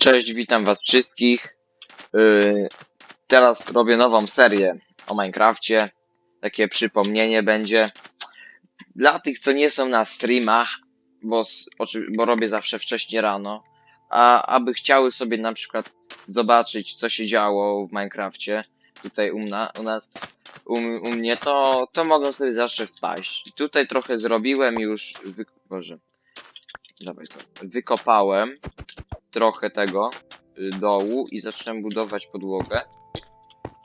Cześć, witam was wszystkich. Yy, teraz robię nową serię o Minecrafcie. Takie przypomnienie będzie. Dla tych, co nie są na streamach, bo, bo robię zawsze wcześnie rano, a aby chciały sobie na przykład zobaczyć, co się działo w Minecrafcie, tutaj u, mna, u nas, u, u mnie, to, to mogą sobie zawsze wpaść. Tutaj trochę zrobiłem już, wy, Boże, to, wykopałem trochę tego y, dołu i zacząłem budować podłogę.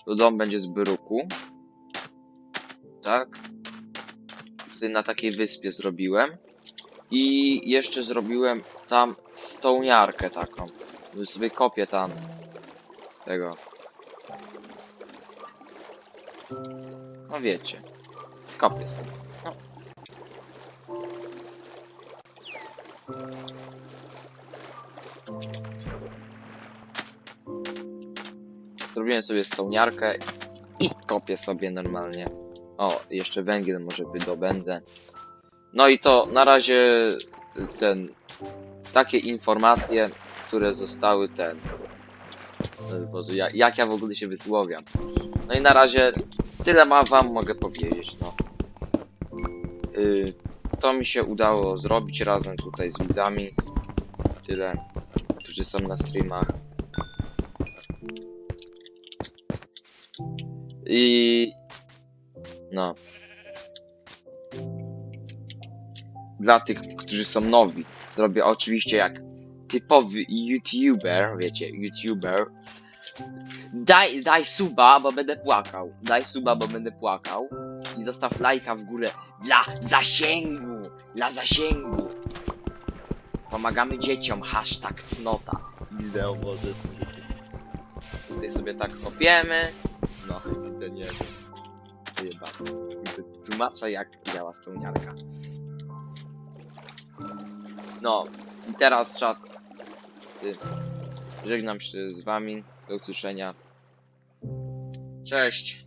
To dom będzie z bruku. Tak. Tutaj na takiej wyspie zrobiłem. I jeszcze zrobiłem tam stołniarkę taką. Że sobie kopię tam tego. No wiecie. Kopię sobie. No. Zrobiłem sobie stołniarkę i kopię sobie normalnie. O, jeszcze węgiel może wydobędę. No i to na razie y, ten takie informacje, które zostały ten. e, Boże, jak, jak ja w ogóle się wysłowiam. No i na razie tyle ma wam mogę powiedzieć, no. Y, to mi się udało zrobić razem tutaj z widzami. Tyle, którzy są na streamach. I no. Dla tych, którzy są nowi, zrobię oczywiście jak typowy YouTuber, wiecie, YouTuber. Daj, daj suba, bo będę płakał. Daj suba, bo będę płakał. I zostaw lajka w górę dla zasięgu. Dla zasięgu. Pomagamy dzieciom. Hashtag cnota. XD, o Boże. Tutaj sobie tak kopiemy. XD nie wiem. Chyba. Tłumaczę jak działa stołniarka. No, i teraz czat. Ty. Żegnam się z wami. Do usłyszenia. Cześć.